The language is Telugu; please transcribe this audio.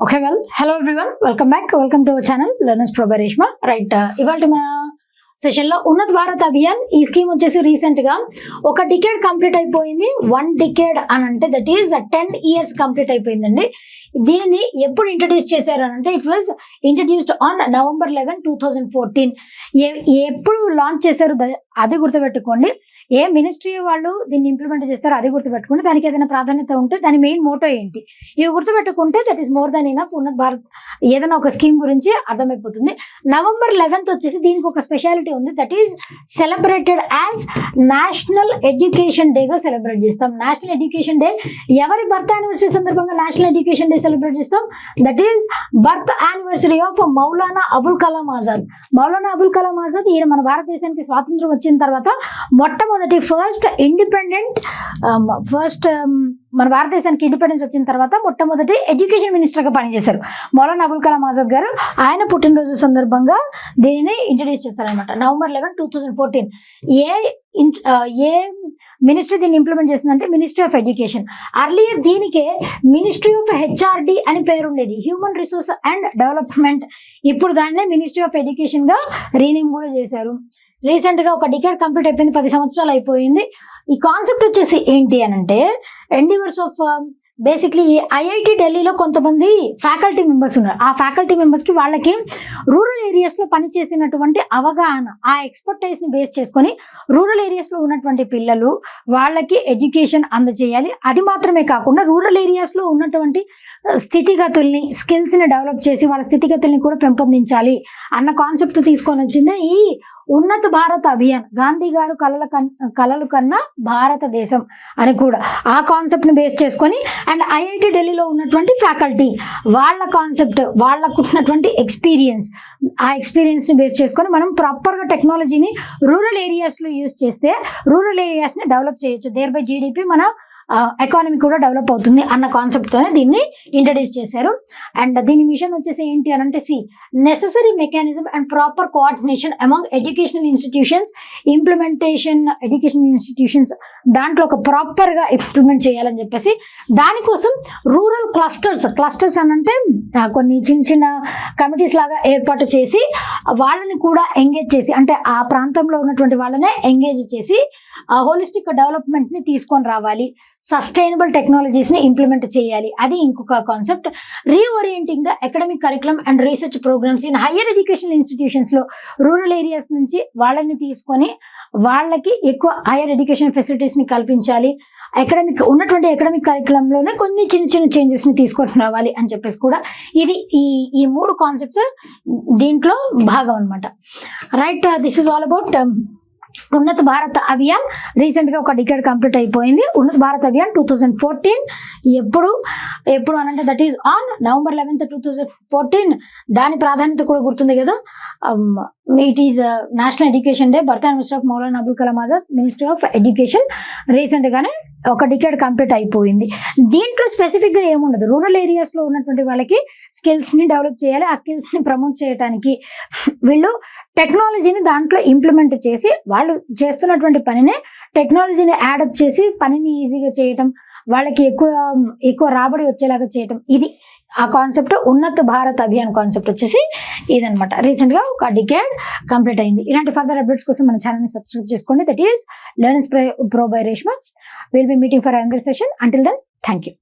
Okay well hello everyone welcome back welcome to our channel learners pro by right ఇవాళ మన సెషన్లో భారత్ అభియాన్ ఈ స్కీమ్ వచ్చేసి రీసెంట్గా ఒక డికేడ్ కంప్లీట్ అయిపోయింది. వన్ డికేడ్ అని అంటే that is ten years complete అయిపోయిందండి. దీనిని ఎప్పుడు ఇంట్రడ్యూస్ చేశారు అని అంటే it was introduced on November eleven two thousand fourteen ఎప్పుడు లాంచ్ చేశారు అది గుర్తుపెట్టుకోండి. ఏ మినిస్ట్రీ వాళ్ళు దీన్ని ఇంప్లిమెంట్ చేస్తారో అది గుర్తుపెట్టుకోండి. దానికి ఏదైనా ప్రాధాన్యత ఉంటే దాని మెయిన్ మోటో ఏంటి? ఇవి గుర్తుపెట్టుకుంటే that is more than enough Unnat Bharat ఏదైనా ఒక స్కీమ్ గురించి అర్థమైపోతుంది. నవంబర్ లెవెన్త్ వచ్చేసి దీనికి ఒక స్పెషాలిటీ ఉంది. That is celebrated as national education డేగా సెలబ్రేట్ చేస్తాం. నేషనల్ ఎడ్యుకేషన్ డే ఎవరి బర్త్ యానివర్సరీ సందర్భంగా నేషనల్ ఎడ్యుకేషన్ డే సెలబ్రేట్ చేస్తాం. That is birth anniversary of Maulana Abul Kalam Azad Maulana Abul Kalam Azad ఈయన మన భారతదేశానికి స్వాతంత్రం వచ్చిన తర్వాత మొట్టమొదటి ఫస్ట్ ఇండిపెండెంట్ ఫస్ట్ మన భారతదేశానికి ఇండిపెండెన్స్ వచ్చిన తర్వాత మొట్టమొదటి ఎడ్యుకేషన్ మినిస్టర్గా పనిచేశారు. మౌలానా అబుల్ కలాం ఆజాద్ గారు. ఆయన పుట్టినరోజు సందర్భంగా దీనిని ఇంట్రడ్యూస్ చేశారనమాట November eleven two thousand fourteen ఏ ఏ మినిస్ట్రీ దీన్ని ఇంప్లిమెంట్ చేసిందంటే మినిస్ట్రీ ఆఫ్ ఎడ్యుకేషన్ అర్లియర్ దీనికే మినిస్ట్రీ ఆఫ్ హెచ్ఆర్డి అని పేరు ఉండేది హ్యూమన్ రిసోర్స్ అండ్ డెవలప్మెంట్ ఇప్పుడు దాన్నే మినిస్ట్రీ ఆఫ్ ఎడ్యుకేషన్గా రీనేమ్ కూడా చేశారు. రీసెంట్గా ఒక డికేట్ కంప్లీట్ అయిపోయింది పది సంవత్సరాలు అయిపోయింది. ఈ కాన్సెప్ట్ వచ్చేసి ఏంటి అని అంటే ఎండివర్స్ ఆఫ్ బేసిక్లీ ఐఐటి ఢిల్లీలో కొంతమంది ఫ్యాకల్టీ మెంబర్స్ ఉన్నారు. ఆ ఫ్యాకల్టీ మెంబర్స్కి వాళ్ళకి రూరల్ ఏరియాస్లో పనిచేసినటువంటి అవగాహన ఆ ఎక్స్పర్టైజ్ని బేస్ చేసుకొని రూరల్ ఏరియాస్లో ఉన్నటువంటి పిల్లలు వాళ్ళకి ఎడ్యుకేషన్ అందజేయాలి. అది మాత్రమే కాకుండా రూరల్ ఏరియాస్లో ఉన్నటువంటి uh, స్థితిగతుల్ని స్కిల్స్ని డెవలప్ చేసి వాళ్ళ స్థితిగతుల్ని కూడా పెంపొందించాలి అన్న కాన్సెప్ట్ తీసుకొని వచ్చిందే. ఈ ఉన్నత భారత్ అభియాన్. గాంధీ గారు కలల కన్ కలలు కన్నా భారతదేశం అని కూడా. ఆ కాన్సెప్ట్ని బేస్ చేసుకొని అండ్ ఐఐటి ఢిల్లీలో ఉన్నటువంటి ఫ్యాకల్టీ వాళ్ళ కాన్సెప్ట్ వాళ్ళకున్నటువంటి ఎక్స్పీరియన్స్ ఆ ఎక్స్పీరియన్స్ని బేస్ చేసుకొని మనం ప్రాపర్గా టెక్నాలజీని రూరల్ ఏరియాస్లో యూస్ యూజ్ చేస్తే రూరల్ ఏరియాస్ని డెవలప్ చేయొచ్చు. దేర్ బై జీడిపి మన ఎకానమీ కూడా డెవలప్ అవుతుంది అన్న కాన్సెప్ట్ తోనే దీన్ని ఇంట్రడ్యూస్ చేశారు. అండ్ దీని మిషన్ వచ్చేసి ఏంటి అని అంటే C necessary mechanism and proper coordination among educational institutions implementation education institutions దాంట్లో ఒక ప్రాపర్గా ఇంప్లిమెంట్ చేయాలని చెప్పేసి దానికోసం రూరల్ క్లస్టర్స్ క్లస్టర్స్ అని అంటే కొన్ని చిన్న చిన్న కమిటీస్ లాగా ఏర్పాటు చేసి వాళ్ళని కూడా ఎంగేజ్ చేసి అంటే ఆ ప్రాంతంలో ఉన్నటువంటి వాళ్ళనే ఎంగేజ్ చేసి హోలిస్టిక్ డెవలప్మెంట్ని తీసుకొని రావాలి. సస్టైనబుల్ టెక్నాలజీస్ని ఇంప్లిమెంట్ చేయాలి. అది ఇంకొక concept reorienting the academic curriculum and research programmes in higher education ఇన్స్టిట్యూషన్స్లో rural areas నుంచి వాళ్ళని తీసుకొని వాళ్ళకి ఎక్కువ హైయర్ ఎడ్యుకేషన్ ఫెసిలిటీస్ని కల్పించాలి. అకాడమిక్ ఉన్నటువంటి అకాడమిక్ కరికులంలోనే కొన్ని చిన్న చిన్న చేంజెస్ని తీసుకొని రావాలి అని చెప్పేసి కూడా ఇది ఈ ఈ మూడు కాన్సెప్ట్స్ దీంట్లో భాగం అనమాట right this is all about Unnat Bharat Abhiyan రీసెంట్గా ఒక డికేడ్ కంప్లీట్ అయిపోయింది. Unnat Bharat Abhiyan two thousand fourteen ఎప్పుడు ఎప్పుడు అనంటే that is on November eleventh two thousand fourteen దాని ప్రాధాన్యత కూడా గుర్తుంది కదా. It is national education day birth minister of Maulana Abul Kalam Azad minister of education రీసెంట్గానే ఒక డికేడ్ కంప్లీట్ అయిపోయింది. దీంట్లో స్పెసిఫిక్గా ఏముండదు? రూరల్ ఏరియాస్లో ఉన్నటువంటి వాళ్ళకి స్కిల్స్ని డెవలప్ చేయాలి. ఆ స్కిల్స్ని ప్రమోట్ చేయడానికి వీళ్ళు టెక్నాలజీని దాంట్లో ఇంప్లిమెంట్ చేసి వాళ్ళు చేస్తున్నటువంటి పనిని టెక్నాలజీని యాడప్ చేసి పనిని ఈజీగా చేయటం వాళ్ళకి ఎక్కువ ఎక్కువ రాబడి వచ్చేలాగా చేయటం ఇది ఆ కాన్సెప్ట్ ఉన్నత భారత్ అభియాన్ కాన్సెప్ట్ వచ్చేసి ఇదనమాట రీసెంట్గా ఒక డికేడ్ కంప్లీట్ అయింది. ఇలాంటి ఫర్దర్ అప్డేట్స్ కోసం మన ఛానల్ని సబ్స్క్రైబ్ చేసుకోండి. That is learns pro by Reshma will be meeting for another session until then thank you